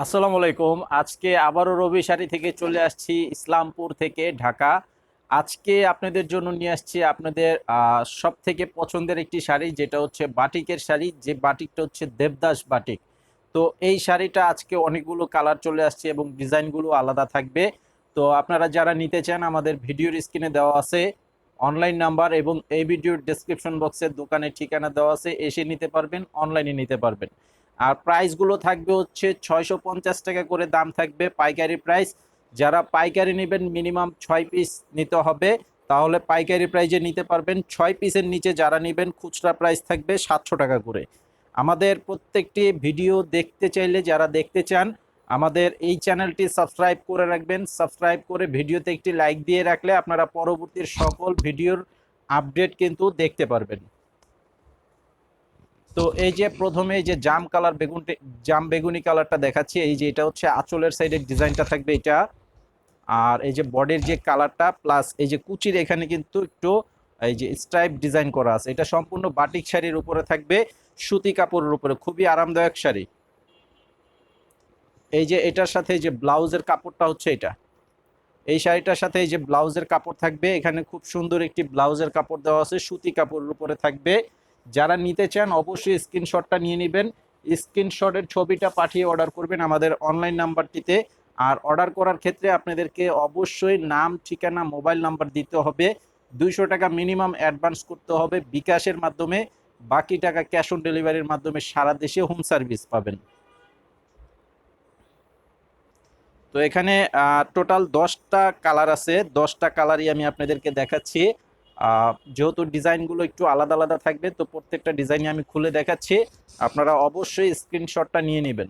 আসসালামু আলাইকুম। আজকে আবারও রবি শাড়ি থেকে চলে আসছি ইসলামপুর থেকে ঢাকা। আজকে আপনাদের জন্য নিয়ে আসছি আপনাদের সব থেকে পছন্দের একটি শাড়ি, যেটা হচ্ছে বাটিকের শাড়ি। যে বাটিকটা হচ্ছে দেবদাস বাটিক। তো এই শাড়িটা আজকে অনেকগুলো কালার চলে আসছে এবং ডিজাইনগুলো আলাদা থাকবে। তো আপনারা যারা নিতে চান, আমাদের ভিডিওর স্ক্রিনে দেওয়া আছে অনলাইন নাম্বার এবং এই ভিডিওর ডেসক্রিপশন বক্সের দোকানের ঠিকানা দেওয়া আছে। এসে নিতে পারবেন, অনলাইনে নিতে পারবেন। আর প্রাইসগুলো থাকবে হচ্ছে ছয়শো পঞ্চাশ টাকা করে দাম থাকবে পাইকারি প্রাইস যারা পাইকারি নেবেন মিনিমাম ছয় পিস নিতে হবে, তাহলে পাইকারি প্রাইজে নিতে পারবেন। ছয় পিসের নিচে যারা নেবেন, খুচরা প্রাইস থাকবে সাতশো টাকা করে। আমাদের প্রত্যেকটি ভিডিও দেখতে চাইলে যারা দেখতে চান, আমাদের এই চ্যানেলটি সাবস্ক্রাইব করে রাখবেন। সাবস্ক্রাইব করে ভিডিওতে একটি লাইক দিয়ে রাখলে আপনারা পরবর্তীর সকল ভিডিওর আপডেট কিন্তু দেখতে পারবেন। তো এই যে প্রথমে যে জাম কালার বেগুন জাম বেগুনি কালারটা দেখাচ্ছি, এই যে এটা হচ্ছে আঁচলের সাইডের ডিজাইনটা থাকবে এটা। আর এই যে বডির যে কালারটা প্লাস এই যে কুচির এখানে কিন্তু একটু এই যে স্ট্রাইপ ডিজাইন করা আছে। এটা সম্পূর্ণ বাটিক শাড়ির উপরে থাকবে, সুতি কাপড়ের উপরে, খুবই আরামদায়ক শাড়ি। এই যে এটার সাথে যে ব্লাউজের কাপড়টা হচ্ছে এটা। এই শাড়িটার সাথে এই যে ব্লাউজের কাপড় থাকবে, এখানে খুব সুন্দর একটি ব্লাউজের কাপড় দেওয়া আছে, সুতি কাপড়ের উপরে থাকবে। যারা নিতে চান, অবশ্যই স্ক্রিনশটটা নিয়ে নেবেন। স্ক্রিনশটের ছবিটা পাঠিয়ে অর্ডার করবেন আমাদের অনলাইন নাম্বারটিতে আর অর্ডার করার ক্ষেত্রে আপনাদেরকে অবশ্যই নাম, ঠিকানা মোবাইল নাম্বার দিতে হবে। দুইশো টাকা মিনিমাম অ্যাডভান্স করতে হবে বিকাশের মাধ্যমে। বাকি টাকা ক্যাশ অন ডেলিভারির মাধ্যমে সারা দেশে হোম সার্ভিস পাবেন। তো এখানে টোটাল দশটা কালার আছে। দশটা কালারই আমি আপনাদেরকে দেখাচ্ছি। যেহেতু ডিজাইনগুলো একটু আলাদা আলাদা থাকবে, তো প্রত্যেকটা ডিজাইনই আমি খুলে দেখাচ্ছি। আপনারা অবশ্যই স্ক্রিনশটটা নিয়ে নেবেন।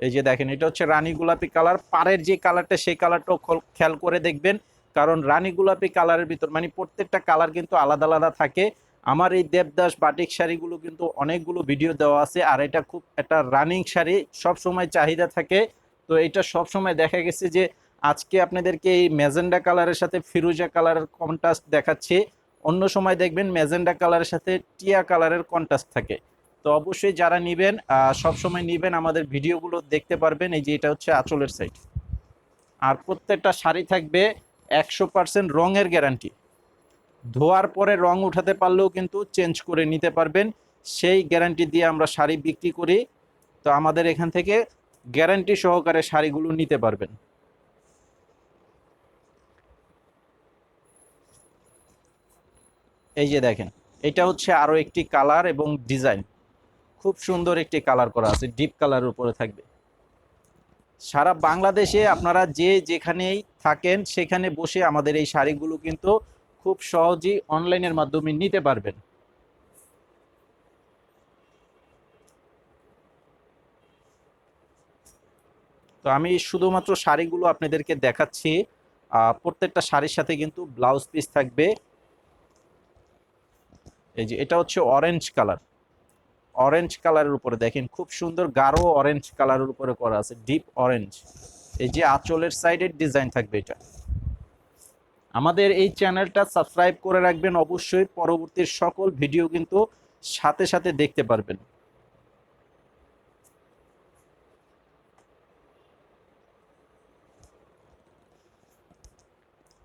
এই যে দেখেন, এটা হচ্ছে রানী গোলাপি কালার। পাড়ের যে কালারটা, সেই কালারটাও খেয়াল করে দেখবেন। কারণ রানী গোলাপি কালারের ভিতর মানে প্রত্যেকটা কালার কিন্তু আলাদা আলাদা থাকে। আমার এই দেবদাস বাটিক শাড়িগুলো কিন্তু অনেকগুলো ভিডিও দেওয়া আছে, আর এটা খুব একটা রানিং শাড়ি সব সময় চাহিদা থাকে। তো এটা সব সময় দেখা গেছে যে আজকে আপনাদেরকে এই ম্যাজেন্ডা কালারের সাথে ফিরোজা কালারের কন্ট্রাস্ট দেখাচ্ছি। অন্য সময় দেখবেন ম্যাজেন্ডা কালারের সাথে টিয়া কালারের কন্ট্রাস্ট থাকে। তো অবশ্যই যারা নেবেন সব সময় নেবেন আমাদের ভিডিওগুলো দেখতে পারবেন। এই যে এটা হচ্ছে আঁচলের সাইড আর প্রত্যেকটা শাড়ি থাকবে একশো পার্সেন্ট রঙের গ্যারান্টি ধোয়ার পরে রং উঠাতে পারলেও কিন্তু চেঞ্জ করে নিতে পারবেন। সেই গ্যারান্টি দিয়ে আমরা শাড়ি বিক্রি করি। তো আমাদের এখান থেকে গ্যারান্টি সহকারে শাড়িগুলো নিতে পারবেন। এই যে দেখেন, এটা হচ্ছে আরও একটি কালার এবং ডিজাইন। খুব সুন্দর একটি কালার করা আছে, ডিপ কালারের উপরে থাকবে। সারা বাংলাদেশে আপনারা যে যেখানেই থাকেন, সেখানে বসে আমাদের এই শাড়িগুলো কিন্তু খুব সহজেই অনলাইনের মাধ্যমে নিতে পারবেন। তো আমি শুধুমাত্র শাড়িগুলো আপনাদেরকে দেখাচ্ছি। প্রত্যেকটা শাড়ির সাথে কিন্তু ব্লাউজ পিস থাকবে। এই যে এটা হচ্ছে অরেঞ্জ কালার অরেঞ্জ কালারের উপরে দেখেন, খুব সুন্দর গাঢ় অরেঞ্জ কালারের উপরে করা আছে ডিপ অরেঞ্জ এই যে আঁচলের সাইডের ডিজাইন থাকবে এটা। আমাদের এই চ্যানেলটা সাবস্ক্রাইব করে রাখবেন, অবশ্যই পরবর্তীর সকল ভিডিও কিন্তু সাথে সাথে দেখতে পারবেন।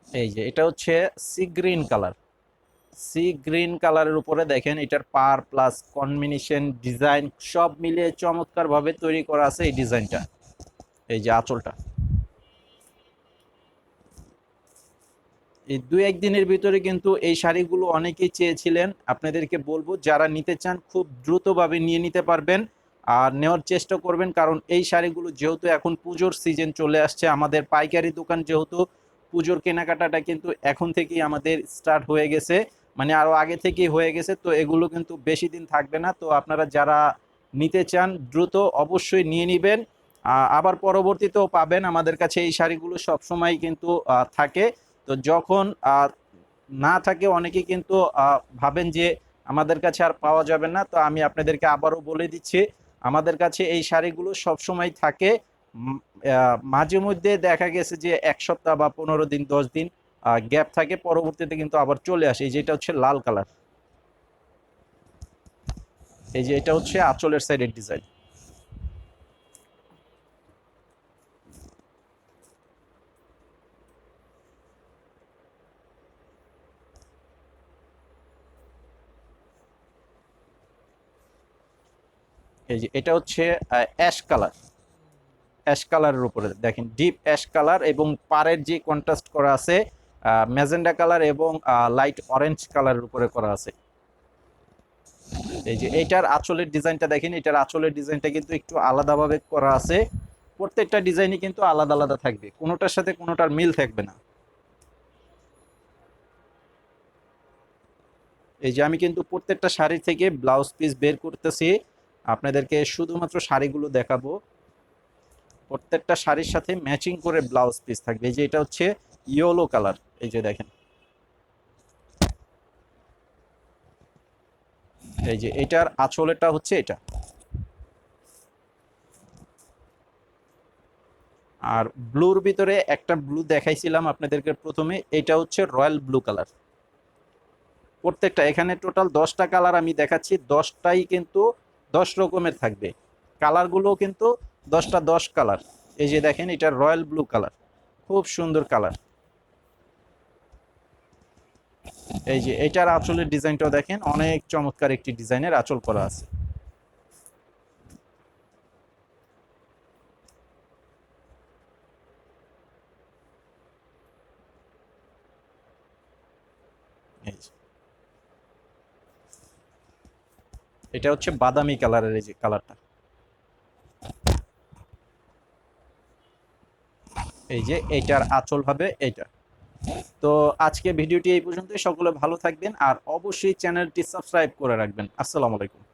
এই যে এটা হচ্ছে sea green colour sea green কালারের উপরে দেখেন, এটার পার প্লাস কম্বিনেশন ডিজাইন সব মিলিয়ে চমৎকারভাবে তৈরি করা আছে এই ডিজাইনটা, এই যে আঁচলটা। এই দু একদিনের ভিতরে কিন্তু এই শাড়িগুলো অনেকেই চেয়েছিলেন, আপনাদেরকে বলব যারা নিতে চান খুব দ্রুতভাবে নিয়ে নিতে পারবেন আর নেওয়ার চেষ্টা করবেন, কারণ এই শাড়িগুলো যেহেতু এখন পুজোর সিজন চলে আসছে, আমাদের পাইকারি দোকান যেহেতু পুজোর কেনাকাটাটা কিন্তু এখন থেকেই আমাদের স্টার্ট হয়ে গেছে। মানে আরও আগে থেকেই হয়ে গেছে, তো এগুলো কিন্তু বেশি দিন থাকবে না। তো আপনারা যারা নিতে চান, দ্রুত অবশ্যই নিয়ে নেবেন। আবার পরবর্তীতেও পাবেন। আমাদের কাছে এই শাড়িগুলো সবসময় কিন্তু থাকে। তো যখন না থাকে, অনেকে কিন্তু ভাবেন যে আমাদের কাছে আর পাওয়া যাবে না। তো আমি আপনাদেরকে আবারও বলে দিচ্ছি, আমাদের কাছে এই শাড়িগুলো সবসময় থাকে। মাঝে মধ্যে দেখা গেছে যে এক সপ্তাহ বা পনেরো দিন, দশ দিন গ্যাপ থাকে, পরবর্তীতে কিন্তু আবার চলে আসে। এই যেটা হচ্ছে লাল কালার। এই যে এটা হচ্ছে আঁচলের সাইডের ডিজাইন এই যে এটা হচ্ছে অ্যাশ কালার অ্যাশ কালারের উপরে দেখেন। ডিপ অ্যাশ কালার এবং পাড়ের যে কন্ট্রাস্ট করা আছে ম্যাজেন্ডা কালার এবং লাইট অরেঞ্জ কালারের উপরে করা আছে। এই যে এইটার আঁচলের ডিজাইনটা দেখেন, এটার আঁচলের ডিজাইনটা কিন্তু একটু আলাদাভাবে করা আছে। প্রত্যেকটা ডিজাইনই কিন্তু আলাদা আলাদা থাকবে। কোনোটার সাথে কোনোটার মিল থাকবে না। এই যে আমি কিন্তু প্রত্যেকটা শাড়ি থেকে ব্লাউজ পিস বের করতেছি। আপনাদেরকে শুধুমাত্র শাড়িগুলো দেখাবো। প্রত্যেকটা শাড়ির সাথে ম্যাচিং করে ব্লাউজ পিস থাকবে। এই যে এটা হচ্ছে ইয়েলো কালার, এই যে দেখেন। এই যে এটার আঁচলেটা হচ্ছে এটা। আর ব্লুর ভিতরে একটা ব্লু দেখাইছিলাম আপনাদেরকে প্রথমে, এটা হচ্ছে রয়্যাল ব্লু কালার। প্রত্যেকটা, এখানে টোটাল দশটা কালার আমি দেখাচ্ছি, দশটাই কিন্তু দশ রকমের থাকবে। কালারগুলো কিন্তু দশটা দশ কালার। এই যে দেখেন, এটা রয়্যাল ব্লু কালার। খুব সুন্দর কালার। এই যে, এটার আঁচলের ডিজাইনটাও দেখেন, অনেক চমৎকার একটি ডিজাইনের আঁচল করা আছে। এটা হচ্ছে বাদামি কালারের এই যে কালারটা। এই যে এইটার আঁচল হবে এইটা। তো আজকে ভিডিওটি এই পর্যন্তই। সকলে ভালো থাকবেন আর অবশ্যই চ্যানেলটি সাবস্ক্রাইব করে রাখবেন। আসসালামু আলাইকুম।